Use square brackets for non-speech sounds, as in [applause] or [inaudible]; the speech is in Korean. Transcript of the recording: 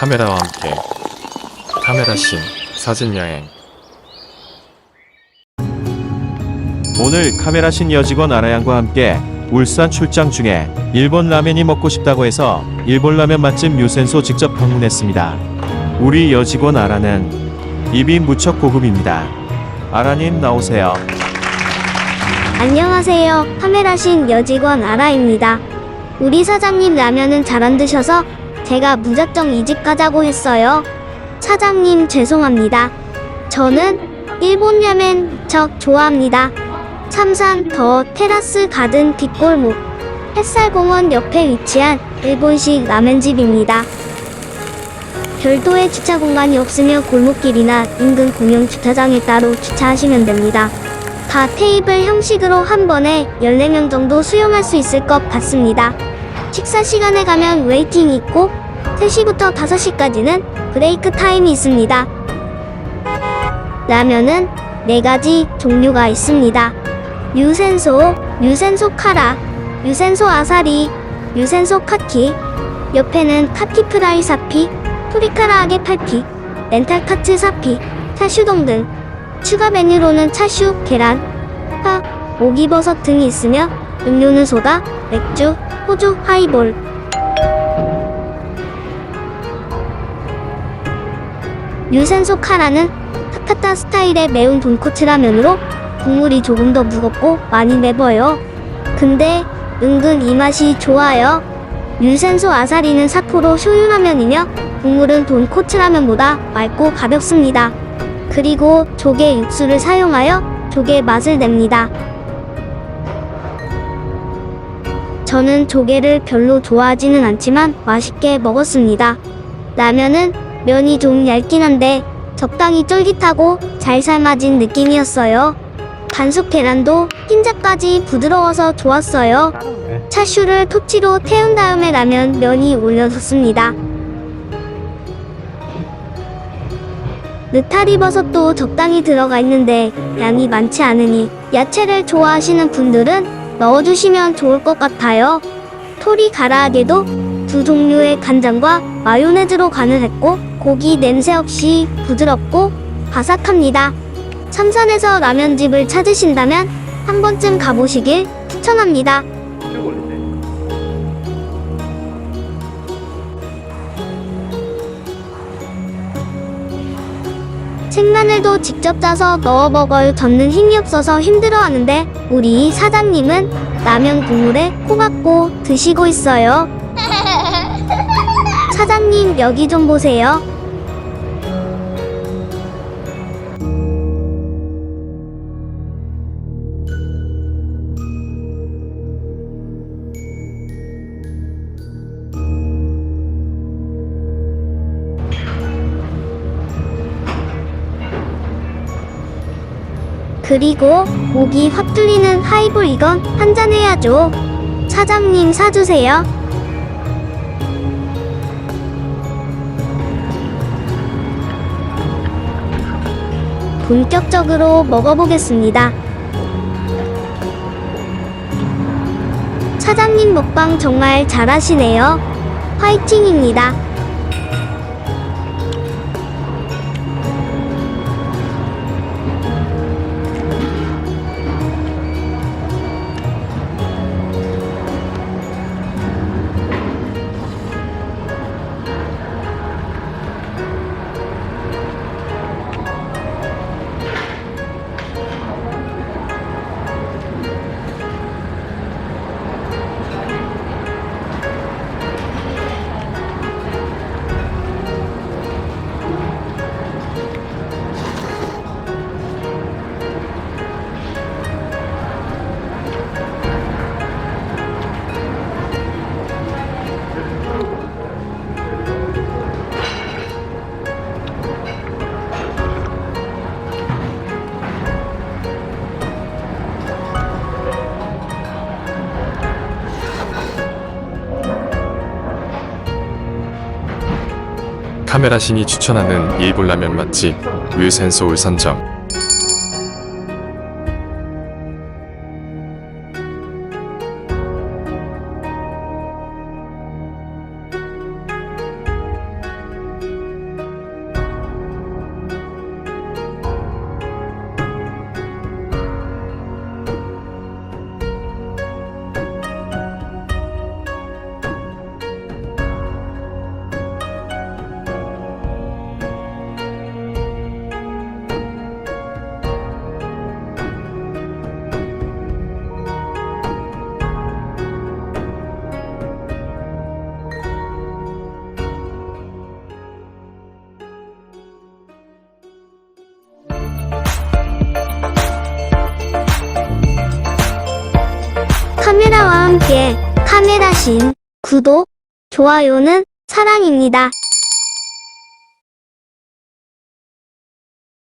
카메라와 함께 카메라 신 사진 여행 오늘 카메라 신 여직원 아라양과 함께 울산 출장 중에 일본 라면이 먹고 싶다고 해서 일본 라면 맛집 뮤센소 직접 방문했습니다. 우리 여직원 아라는 입이 무척 고급입니다. 아라님 나오세요. 안녕하세요. 카메라 신 여직원 아라입니다. 우리 사장님 라면은 잘 안 드셔서 제가 무작정 이집 가자고 했어요. 사장님 죄송합니다. 저는 일본 라면 무척 좋아합니다. 삼산 더 테라스 가든 뒷골목 햇살공원 옆에 위치한 일본식 라면집입니다. 별도의 주차 공간이 없으며 골목길이나 인근 공용 주차장에 따로 주차하시면 됩니다. 다 테이블 형식으로 한 번에 14명 정도 수용할 수 있을 것 같습니다. 식사 시간에 가면 웨이팅이 있고 3시부터 5시까지는 브레이크 타임이 있습니다. 라면은 4가지 종류가 있습니다. 유센소, 유센소 카라, 유센소 아사리, 유센소 카키, 옆에는 카키 프라이 사피, 토리카라 아게 팔피, 렌탈 카츠 사피, 차슈동 등 추가 메뉴로는 차슈, 계란, 파, 오기버섯 등이 있으며 음료는 소다, 맥주, 호주, 하이볼. 유센소 카라는 타카타 스타일의 매운 돈코츠 라면으로 국물이 조금 더 무겁고 많이 매워요. 근데 은근 이 맛이 좋아요. 유센소 아사리는 사포로 쇼유라면이며 국물은 돈코츠 라면보다 맑고 가볍습니다. 그리고 조개 육수를 사용하여 조개 맛을 냅니다. 저는 조개를 별로 좋아하지는 않지만 맛있게 먹었습니다. 라면은 면이 좀 얇긴 한데 적당히 쫄깃하고 잘 삶아진 느낌이었어요. 반숙 계란도 흰자까지 부드러워서 좋았어요. 차슈를 토치로 태운 다음에 라면 면이 올려졌습니다. 느타리 버섯도 적당히 들어가 있는데 양이 많지 않으니 야채를 좋아하시는 분들은 넣어주시면 좋을 것 같아요. 토리 가라아게도 두 종류의 간장과 마요네즈로 간을 했고 고기 냄새 없이 부드럽고 바삭합니다. 삼산에서 라면집을 찾으신다면 한 번쯤 가보시길 추천합니다. 생마늘도 직접 짜서 넣어 먹어요. 저는 힘이 없어서 힘들어하는데 우리 사장님은 라면 국물에 코 박고 드시고 있어요. [laughs] 사장님 여기 좀 보세요. 그리고 목이 확 뚫리는 하이볼 이건 한잔 해야죠. 사장님 사주세요. 본격적으로 먹어보겠습니다. 사장님 먹방 정말 잘하시네요. 화이팅입니다. 카메라 신이 추천하는 일본 라면 맛집 뮤센소 울산점 카메라와 함께 카메라신 구독, 좋아요는 사랑입니다.